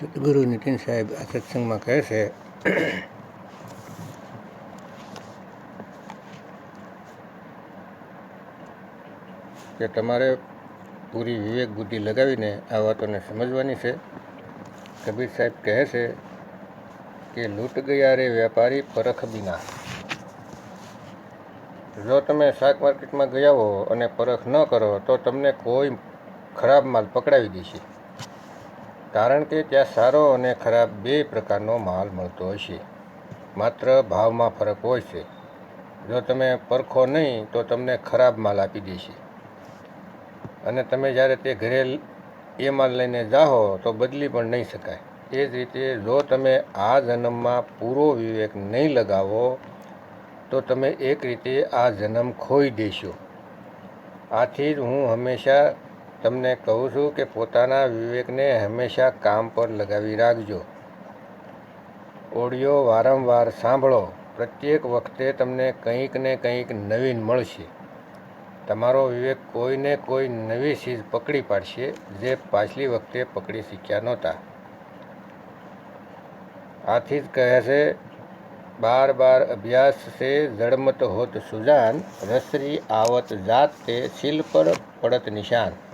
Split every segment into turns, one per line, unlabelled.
સદગુરુ નીતિન સાહેબ આ સત્સંગમાં કહે છે, કે તમારે પૂરી વિવેક બુદ્ધિ લગાવીને આ વાતોને સમજવાની છે. કબીર સાહેબ કહે છે કે લૂંટ ગયા રે વેપારી પરખ વિના જો તમે શાક માર્કેટમાં ગયા હો અને પરખ ન કરો, તો તમને કોઈ ખરાબ માલ પકડાવી દેશે. કારણ કે ત્યાં સારો અને ખરાબ બે પ્રકારનો માલ મળતો હશે. માત્ર ભાવમાં ફરક હોય છે. જો તમે પરખો નહીં, તો તમને ખરાબ માલ આપી દેશે. અને તમે જ્યારે તે ઘરે એ માલ લઈને જાઓ, તો બદલી પણ નહીં શકાય. એ જ રીતે જો તમે આ જન્મમાં પૂરો વિવેક નહીં લગાવો, તો તમે એક રીતે આ જન્મ ખોઈ દેશો. આથી જ હું હંમેશા તમને કહું છું કે પોતાના વિવેકને હંમેશા કામ પર લગાવી રાખજો. ઓડિયો વારંવાર સાંભળો. પ્રત્યેક વખતે તમને કંઈક ને કંઈક નવીન મળશે. તમારો વિવેક કોઈને કોઈ નવી ચીજ પકડી પાડશે જે પાછલી વખતે પકડી શીખ્યા નહોતા. આથી જ કહે છે, બાર બાર અભ્યાસ છે જડમત હોત સુજાન, રસરી આવત જાત તે શિલ પર પડત નિશાન.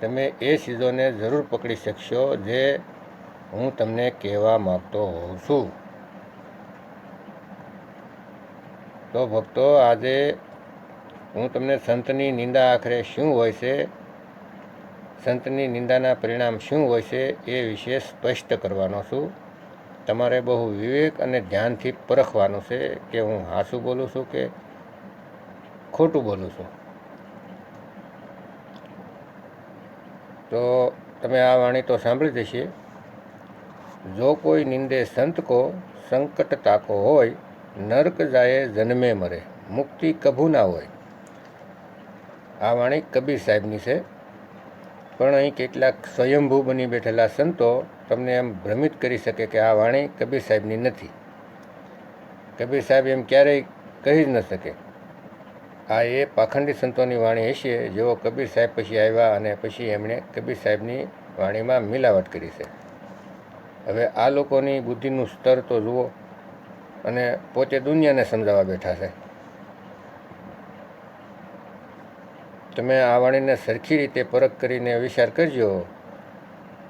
તમે એ ચીજોને જરૂર પકડી શકશો જે હું તમને કહેવા માગતો હોઉં છું. તો ભક્તો, આજે હું તમને સંતની નિંદા આખરે શું હોય છે, સંતની નિંદાના પરિણામ શું હોય છે એ વિશે સ્પષ્ટ કરવાનો છું. તમારે બહુ વિવેક અને ધ્યાનથી પરખવાનું છે કે હું હાસું બોલું છું કે ખોટું બોલું છું તો તમે આ વાણી તો સાંભળી જશે જો કોઈ નિંદે સંત કો, સંકટ તાકો હોય, નર્ક જાય જન્મે મરે, મુક્તિ કભુ ના હોય. આ વાણી કબીર સાહેબની છે. પણ અહીં કેટલાક સ્વયંભૂ બની બેઠેલા સંતો તમને એમ ભ્રમિત કરી શકે કે આ વાણી કબીર સાહેબની નથી. કબીર સાહેબ એમ ક્યારેય કહી જ ન શકે. આ એ પાખંડી સંતોની વાણી હશે, જેઓ કબીર સાહેબ પછી આવ્યા અને પછી એમણે કબીર સાહેબની વાણીમાં મિલાવટ કરી છે. હવે આ લોકોની બુદ્ધિનું સ્તર તો જુઓ અને પોતે દુનિયાને સમજાવવા બેઠા છે. તમે આ વાણીને સરખી રીતે પરખ કરીને વિચાર કરજો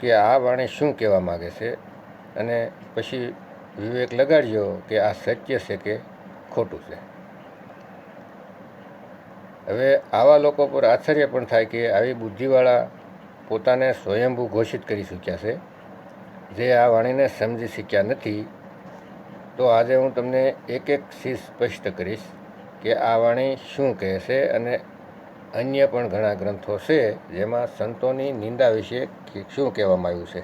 કે આ વાણી શું કહેવા માગે છે અને પછી વિવેક લગાડજો કે આ સત્ય છે કે ખોટું છે. હવે આવા લોકો પર આશ્ચર્ય પણ થાય કે આવી બુદ્ધિવાળા પોતાને સ્વયંભૂ ઘોષિત કરી શક્યા છે. જે આ વાણીને સમજી શક્યા નથી. તો આજે હું તમને એક એક ચીજ સ્પષ્ટ કરીશ કે આ વાણી શું કહે છે અને અન્ય પણ ઘણા ગ્રંથો છે જેમાં સંતોની નિંદા વિશે શું કહેવામાં આવ્યું છે.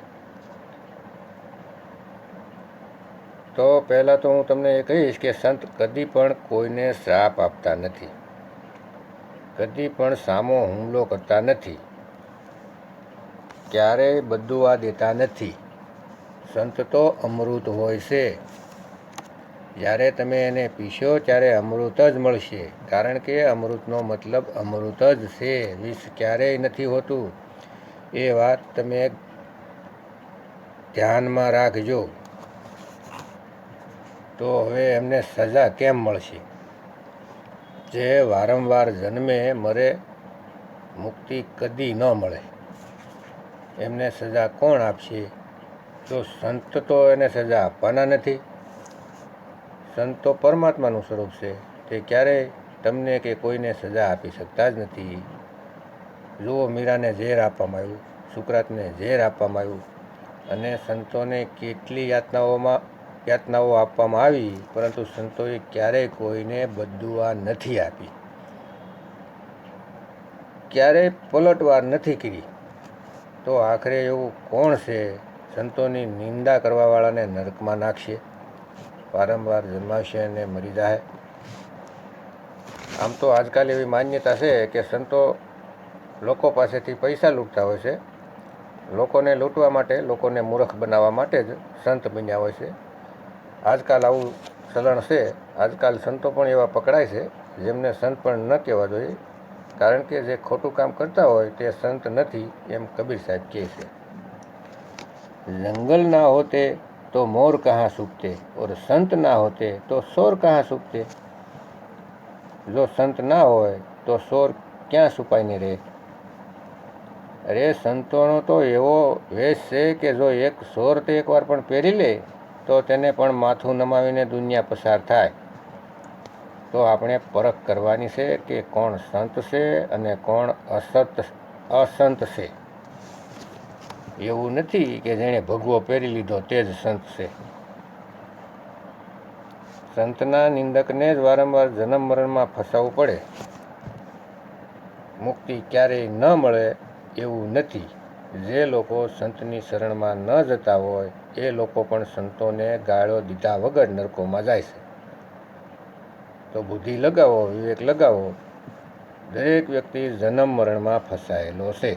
તો પહેલાં તો હું તમને એ કહીશ કે સંત કદી પણ કોઈને શ્રાપ આપતા નથી. કદી પણ સામો હુમલો કરતા નથી. ક્યારેય બદુઆ દેતા નથી. સંત તો અમૃત હોય છે. જ્યારે તમે એને પીશો ત્યારે અમૃત જ મળશે. કારણ કે અમૃતનો મતલબ અમૃત જ છે. વિષ ક્યારેય નથી હોતું. એ વાત તમે ધ્યાનમાં રાખજો. તો હવે એમને સજા કેમ મળશે? જે વારંવાર જન્મે મરે, મુક્તિ કદી ન મળે. એમને સજા કોણ આપશે? તો સંત તો એને સજા આપવાના નથી. સંત તો પરમાત્માનું સ્વરૂપ છે. તે ક્યારેય તમને કે કોઈને સજા આપી શકતા જ નથી. જુઓ મીરાને ઝેર આપવામાં આવ્યું, સુકરાતને ઝેર આપવામાં આવ્યું. અને સંતોને કેટલી યાતનાઓમાં યાતનાઓ આપવામાં આવી, પરંતુ સંતોએ ક્યારેય કોઈને બદુઆ નથી આપી. ક્યારેય પલટવાર નથી કરી, તો આખરે એવું કોણ છે? સંતોની નિંદા કરવાવાળાને નરકમાં નાખશે. વારંવાર જન્માવશે અને મરી જાય આમ તો આજકાલ એવી માન્યતા છે કે સંતો લોકો પાસેથી પૈસા લૂંટતા હોય છે. લોકોને લૂંટવા માટે, લોકોને મૂર્ખ બનાવવા માટે જ સંત બન્યા હોય છે. આજકાલ આવું ચલણ છે. આજકાલ સંતો પણ એવા પકડાય છે, જેમને સંત પણ ન કહેવા જોઈએ. કારણ કે જે ખોટું કામ કરતા હોય તે સંત નથી એમ કબીર સાહેબ કહે છે. જંગલ ના હોતે તો મોર કહાં સુખતે, ઓર સંત ના હોતે તો સોર કહાં સુખતે. જો સંત ના હોય તો સોર ક્યાં સુપાઈને રહે? અરે સંતોનો તો એવો વેશ છે કે જો એક સોર તે એકવાર પણ પહેરી લે તો તેને પણ માથું નમાવીને દુનિયા પસાર થાય. તો આપણે પરખ કરવાની છે કે કોણ સંત છે અને કોણ અસત, અસંત છે. એવું નથી કે જેણે ભગવો પહેરી લીધો તે જ સંત છે. સંતના નિંદકને જ વારંવાર જન્મ મરણમાં ફસાવવું પડે. મુક્તિ ક્યારેય ન મળે એવું નથી. જે લોકો સંતની શરણમાં ન જતા હોય, એ લોકો પણ સંતોને ગાળો દીધા વગર નરકોમાં જાય છે. તો બુદ્ધિ લગાવો, વિવેક લગાવો. દરેક વ્યક્તિ જન્મ મરણમાં ફસાયેલો છે.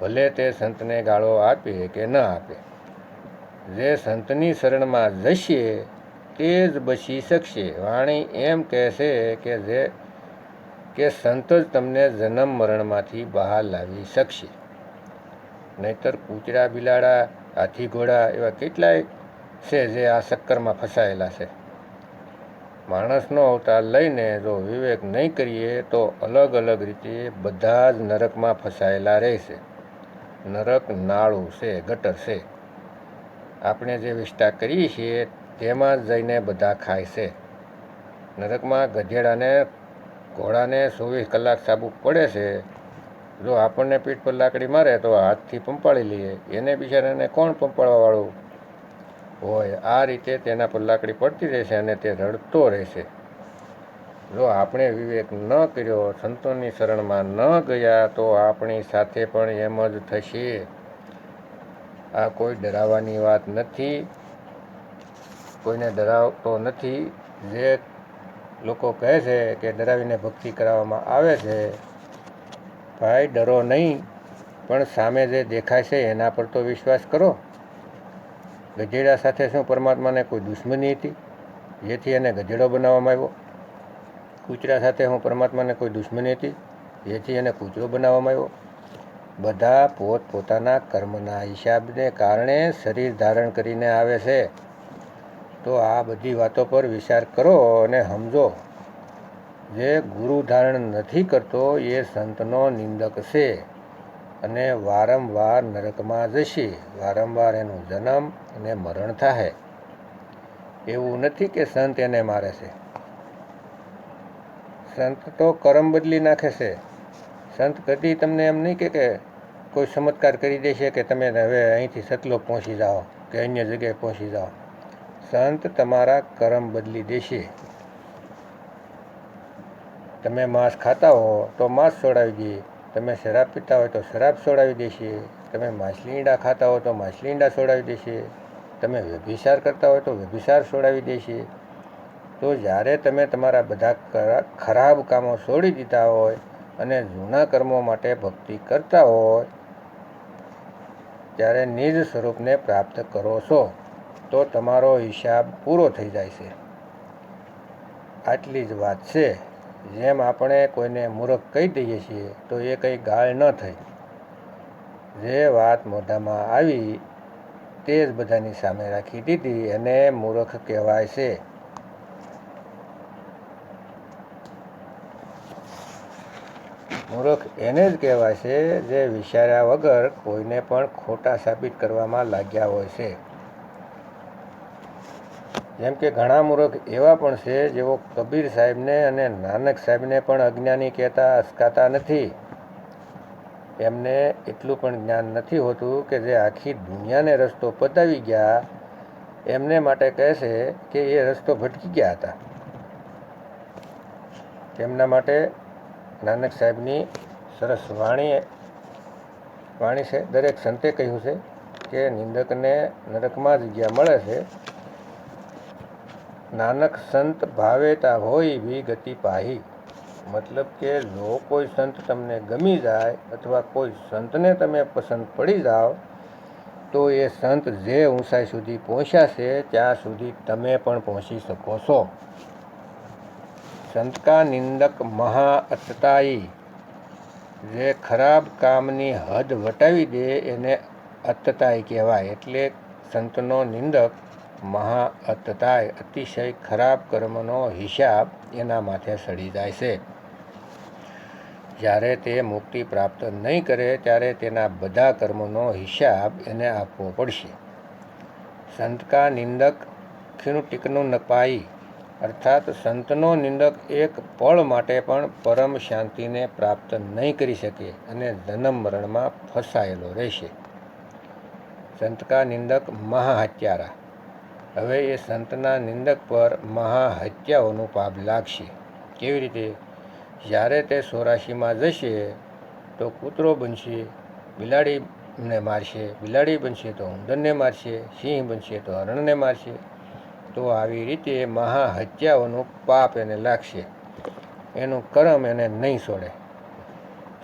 ભલે તે સંતને ગાળો આપે કે ન આપે. જે સંતની શરણમાં જશે, તે જ બચી શકશે. વાણી એમ કહે છે કે જે, કે સંત જ તમને જન્મ મરણમાંથી બહાર લાવી શકશે. નહીતર કૂતરા, બિલાડા, હાથી, ઘોડા એવા કેટલાય છે જે આ ચક્કરમાં ફસાયેલા છે. માણસનો અવતાર લઈને જો વિવેક નહીં કરીએ તો અલગ અલગ રીતે બધા જ નરકમાં ફસાયેલા રહેશે. નરક નાળું છે, ગટર છે. આપણે જે વિસ્તાર કરીએ છીએ તેમાં જઈને બધા ખાય છે. નરકમાં ગધેડાને, ઘોડાને ચોવીસ કલાક સાબુ પડે છે જો આપણને પીઠ પર લાકડી મારે તો હાથથી પંપાળી લઈએ. એને બિચારાને કોણ પંપાળવાવાળું હોય આ રીતે તેના પર લાકડી પડતી રહેશે અને તે રડતો રહેશે. જો આપણે વિવેક ન કર્યો, સંતોની શરણમાં ન ગયા, તો આપણી સાથે પણ એમ જ થશે. આ કોઈ ડરાવવાની વાત નથી. કોઈને ડરાવતો નથી. જે લોકો કહે છે કે ડરાવીને ભક્તિ કરાવવામાં આવે છે ભાઈ, ડરો નહીં, પણ સામે જે દેખાય છે એના પર તો વિશ્વાસ કરો. ગધેડા સાથે શું પરમાત્માને કોઈ દુશ્મની હતી? જેથી એને ગધેડો બનાવવામાં આવ્યો. કૂતરા સાથે હું પરમાત્માને કોઈ દુશ્મની હતી? જેથી એને કૂતરો બનાવવામાં આવ્યો. બધા પોત પોતાના કર્મના હિસાબને કારણે શરીર ધારણ કરીને આવે છે. તો આ બધી વાતો પર વિચાર કરો અને સમજો. જે ગુરુ ધારણ નથી કરતો, એ સંતનો નિંદક છે અને વારંવાર નરકમાં જશે. વારંવાર એનું જન્મ અને મરણ થાય એવું નથી કે સંત એને મારે છે. સંત તો કરમ બદલી નાખે છે. સંત કદી તમને એમ નહીં કે કે કોઈ ચમત્કાર કરી દેશે કે તમે હવે અહીંથી સતલો પહોંચી જાઓ કે અન્ય જગ્યાએ પહોંચી જાઓ. સંત તમારા કરમ બદલી દેશે. તમે માંસ ખાતા હો તો માંસ છોડાવી દઈએ. તમે શરાબ પીતા હોય તો શરાબ છોડાવી દેશે. તમે માછલી ઈંડા ખાતા હો તો માછલી ઈંડા છોડાવી દેશે. તમે વ્યભિસાર કરતા હોય તો વ્યભિસાર છોડાવી દેશે. તો જ્યારે તમે તમારા બધા ખરાબ કામો છોડી દીધા હોય અને જૂના કર્મો માટે ભક્તિ કરતા હોય, ત્યારે નિજ સ્વરૂપને પ્રાપ્ત કરો છો, તો તમારો હિસાબ પૂરો થઈ જાય છે. આટલી જ વાત છે. જેમ આપણે કોઈને મૂર્ખ કહી દઈએ છીએ, તો એ કંઈ ગાળ ન થઈ. જે વાત મોઢામાં આવી, તે જ બધાની સામે રાખી દીધી એને મૂર્ખ કહેવાય છે. મૂર્ખ એને જ કહેવાય છે જે વિચાર્યા વગર કોઈને પણ ખોટા સાબિત કરવામાં લાગ્યા હોય છે. જેમ કે ઘણા મૂર્ખ એવા પણ છે જેઓ કબીર સાહેબને અને નાનક સાહેબને પણ અજ્ઞાની કહેતા અસકાતા નથી. એમને એટલું પણ જ્ઞાન નથી હોતું કે જે આખી દુનિયાને રસ્તો પતાવી ગયા, એમને માટે કહે છે કે એ રસ્તો ભટકી ગયા હતા. તેમના માટે નાનક સાહેબની સરસ વાણી વાણી છે. દરેક સંતે કહ્યું છે કે નિંદકને નરકમાં જ જગ્યા મળે છે નાનક સંત ભાવેતા હોય વી ગતિ પાહી. મતલબ કે જો કોઈ સંત તમને ગમી જાય અથવા કોઈ સંતને તમે પસંદ પડી જાઓ, તો એ સંત જે ઊંચાઈ સુધી પહોંચ્યા છે ત્યાં સુધી તમે પણ પહોંચી શકો છો. સંતકા નિંદક મહા અતતાઈ જે ખરાબ કામની હદ વટાવી દે એને અતતાઈ કહેવાય. એટલે સંતનો નિંદક મહા અતતાય અતિશય ખરાબ કર્મનો હિસાબ એના માથે સડી જાય છે. જ્યારે તે મુક્તિ પ્રાપ્ત નહીં કરે ત્યારે તેના બધા કર્મોનો હિસાબ એને આપવો પડશે. સંતકા નિંદક ખીણું ટીકનું નપાઈ, અર્થાત સંતનો નિંદક એક પળ માટે પણ પરમ શાંતિને પ્રાપ્ત નહીં કરી શકે અને જન્મ મરણમાં ફસાયેલો રહેશે. સંતકા નિંદક મહાહત્યારા હવે એ સંતના નિંદક પર મહાહત્યાઓનું પાપ લાગશે. કેવી રીતે? જ્યારે તે સોરાશીમાં જશે તો કૂતરો બનશે, બિલાડીને મારશે, બિલાડી બનશે તો ઉંદરને મારશે, સિંહ બનશે તો હરણને મારશે. તો આવી રીતે મહાહત્યાઓનું પાપ એને લાગશે. એનું કરમ એને નહીં છોડે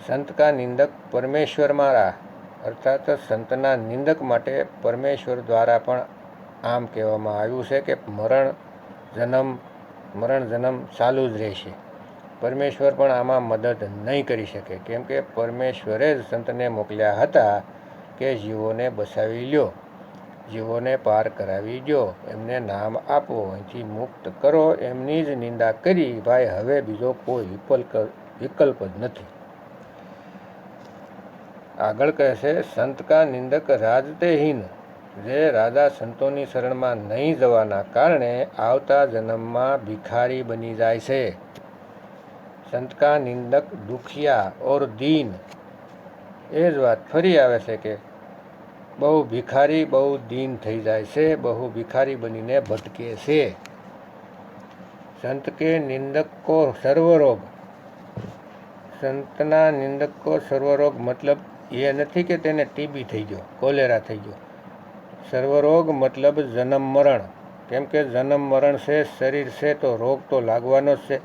સંતકા નિંદક પરમેશ્વર મારા, અર્થાત સંતના નિંદક માટે પરમેશ્વર દ્વારા પણ આમ કહેવામાં આવ્યું છે કે મરણ જન્મ મરણ જન્મ ચાલુ જ રહેશે. પરમેશ્વર પણ આમાં મદદ નહીં કરી શકે. કેમ કે પરમેશ્વરે જ સંતને મોકલ્યા હતા કે જીવોને બસાવી લ્યો, જીવોને પાર કરાવી દો, એમને નામ આપો, અહીંથી મુક્ત કરો, એમની જ નિંદા કરી. ભાઈ, હવે બીજો કોઈ વિકલ્પ વિકલ્પ જ નથી. આગળ કહે છે, સંત કા નિંદક રાજતેહીન જે રાજા સંતોની શરણમાં નહીં જવાના કારણે આવતા જન્મમાં ભિખારી બની જાય છે. સંતકા નિંદક, દુખિયા ઓર દીન. એ જ વાત ફરી આવે છે કે બહુ ભિખારી, બહુ દીન થઈ જાય છે, બહુ ભિખારી બનીને ભટકે છે. સંત કે નિંદક સર્વરોગ. સંતના નિંદક સર્વરોગ મતલબ એ નથી કે તેને ટીબી થઈ ગયો, કોલેરા થઈ ગયો. સર્વરોગ મતલબ જન્મ મરણ. કેમ કે જન્મ મરણ છે, શરીર છે, તો રોગ તો લાગવાનો જ છે.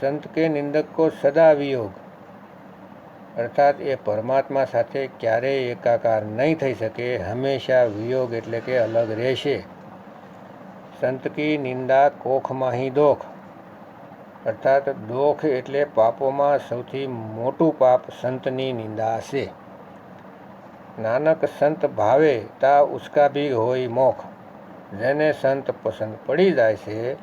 સંત કે નિંદક કો સદા વિયોગ. અર્થાત એ પરમાત્મા સાથે ક્યારેય એકાકાર નહીં થઈ શકે, હંમેશા વિયોગ એટલે કે અલગ રહેશે. સંત કી નિંદા કોખમાંહી દોખ. અર્થાત દોખ એટલે પાપોમાં સૌથી મોટું પાપ સંતની નિંદા છે નાનક સંત ભાવે તા ઉસકા ભી હોય મોખ. જેને સંત પસંદ પડી જાય છે,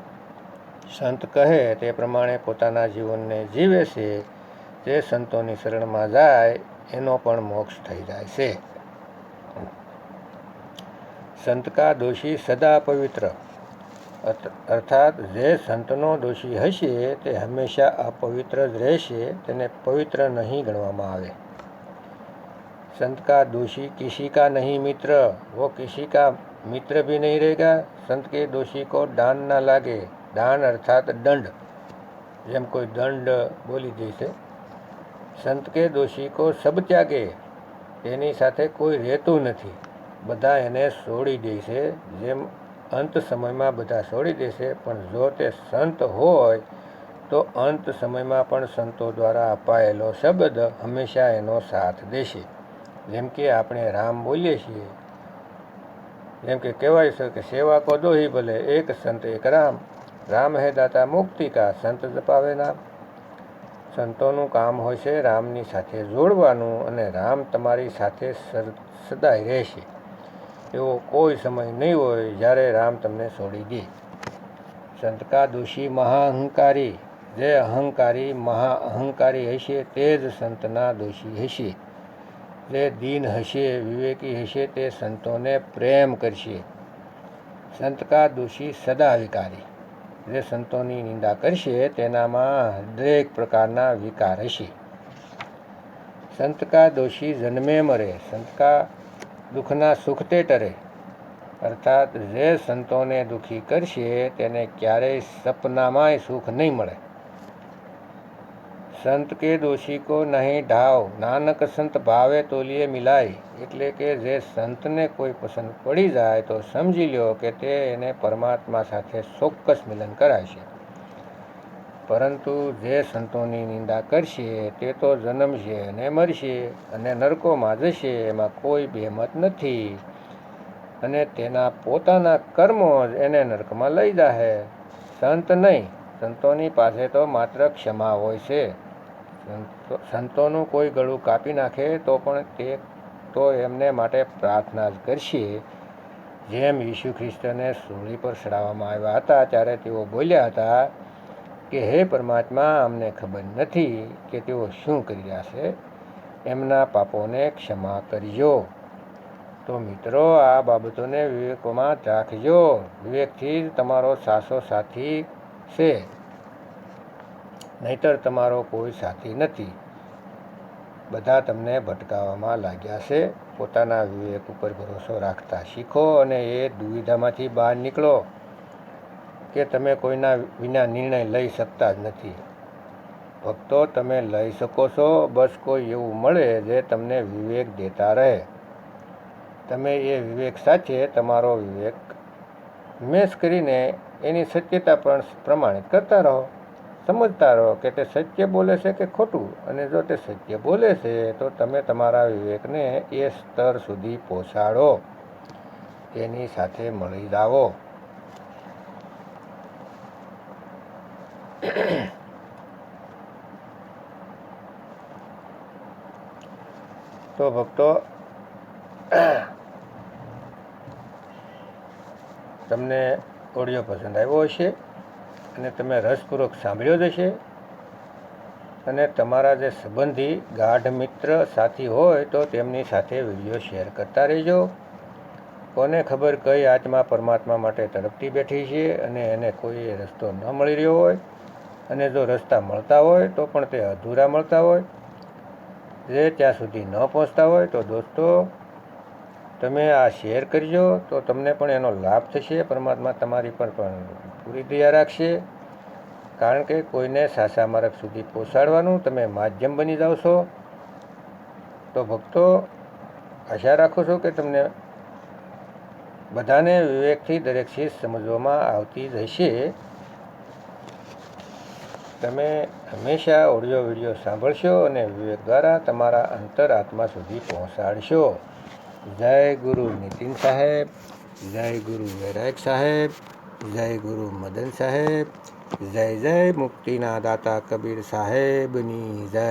સંત કહે તે પ્રમાણે પોતાના જીવનને જીવે છે. જે સંતોની શરણમાં જાય, એનો પણ મોક્ષ થઈ જાય છે. સંતકા દોષી સદા પવિત્ર. અર્થાત જે સંતનો દોષી હશે, તે હંમેશા અપવિત્ર જ રહેશે, તેને પવિત્ર નહીં ગણવામાં આવે. संत का दोषी किसी का नहीं मित्र वो किसी का मित्र भी नहीं रहेगा संत के दोषी को दान ना लागे દાન અર્થાત દંડ જેમ કોઈ દંડ બોલી દે છે સંત કે દોષી કો સબ ત્યાગે તેની સાથે કોઈ રહેતું નથી બધા એને છોડી દે છે જેમ અંત સમયમાં બધા છોડી દેશે પણ જો તે સંત હોય તો અંત સમયમાં પણ સંતો દ્વારા અપાયેલો શબ્દ હંમેશા એનો સાથ દેશે જેમ કે આપણે રામ બોલીએ છીએ, જેમ કે કહેવાય છે કે સેવા કો દોહી ભલે, એક સંત એક રામ. રામ હે દાતા મુક્તિ કા, સંત જપાવે નામ સંતોનું કામ હોય છે રામની સાથે જોડવાનું અને રામ તમારી સાથે સદાય રહેશે. એવો કોઈ સમય નહીં હોય જ્યારે રામ તમને છોડી દે. સંતકા દોષી મહાઅહંકારી જે અહંકારી મહાઅહંકારી હશે તે જ સંતના દોષી હશે. જે દીન હશે, વિવેકી હશે, તે સંતોને પ્રેમ કરશે. સંતકા દોષી સદા વિકારી. જે સંતોની નિંદા કરશે, તેનામાં દરેક પ્રકારના વિકાર હશે. સંતકા દોષી જન્મે મરે સંતકા દુઃખના દુઃખના સુખતે ટરે. અર્થાત જે સંતોને દુઃખી કરશે, તેને ક્યારેય સપનામાંય સુખ નહીં મળે. સંત કે દોષી કો નહીં ઢાવ, નાનક સંત ભાવે તોલીએ મિલાય. એટલે કે જે સંતને કોઈ પસંદ પડી જાય તો સમજી લ્યો કે તે એને પરમાત્મા સાથે ચોક્કસ મિલન કરાશે પરંતુ જે સંતોની નિંદા કરશે તે તો જન્મશે અને મરશે અને નરકોમાં જશે, એમાં કોઈ બેમત નથી. અને તેના પોતાના કર્મો જ એને નરકમાં લઈ જાહે. સંત નહીં, સંતોની પાસે તો માત્ર ક્ષમા હોય છે. સંતોનું કોઈ ગળું કાપી નાખે તો પણ તે તો એમને માટે પ્રાર્થના જ કરશે. જેમ ઈસુ ખ્રિસ્તને સૂળી પર ચડાવવામાં આવ્યા હતા, ત્યારે તેઓ બોલ્યા હતા કે, હે પરમાત્મા, અમને ખબર નથી કે તેઓ શું કરી રહ્યા છે. એમના પાપોને ક્ષમા કરજો. તો મિત્રો, આ બાબતોને વિવેકોમાં રાખજો. વિવેકથી જ તમારો સાસો સાથી છે. નહીતર તમારો કોઈ સાથી નથી. બધા તમને ભટકાવવામાં લાગ્યા છે. પોતાના વિવેક ઉપર ભરોસો રાખતા શીખો અને એ દુવિધામાંથી બહાર નીકળો કે તમે કોઈના વિના નિર્ણય લઈ શકતા જ નથી. ભક્તો, તમે લઈ શકો છો. બસ કોઈ એવું મળે જે તમને વિવેક દેતા રહે. તમે એ વિવેક સાથે તમારો વિવેક મેસ કરીને એની સત્યતા પણ પ્રમાણિત કરતા રહો. સમજતા રહો કે તે સત્ય બોલે છે કે ખોટું? અને જો તે સત્ય બોલે છે, તો તમે તમારા વિવેકને એ સ્તર સુધી પહોંચાડો. તેની સાથે મળી જાઓ. તો ભક્તો, તમને ઓડિયો પસંદ આવ્યો હશે. અને તમે રસપૂર્વક સાંભળ્યો જ હશે. અને તમારા જે સંબંધી ગાઢ મિત્ર, સાથી હોય તો તેમની સાથે વીડિયો શેર કરતા રહેજો. કોને ખબર કઈ આત્મા પરમાત્મા માટે તડપતી બેઠી છે અને એને કોઈ રસ્તો ન મળી રહ્યો હોય. અને જો રસ્તા મળતા હોય તો પણ તે અધૂરા મળતા હોય. જે ત્યાં સુધી ન પહોંચતા હોય તો દોસ્તો, તમે આ શેર કરજો તો તમને પણ એનો લાભ થશે. પરમાત્મા તમારી પર પણ પૂરી દયા રાખશે. કારણ કે કોઈને સાસા માર્ગ સુધી પહોંચાડવાનું તમે માધ્યમ બની જાઓ છો. તો ભક્તો, આશા રાખું છું કે તમને બધાને વિવેકથી દરેક ચીજ સમજવામાં આવતી રહેશે તમે હંમેશા ઓડિયો, વીડિયો સાંભળશો અને વિવેક દ્વારા તમારા અંતર આત્મા સુધી પહોંચાડશો. જય ગુરુ નીતિન સાહેબ, જય ગુરુ વૈરાગ સાહેબ. જય ગુરુ મદન સાહેબ જય જય મુક્તિના દાતા કબીર સાહેબની જય.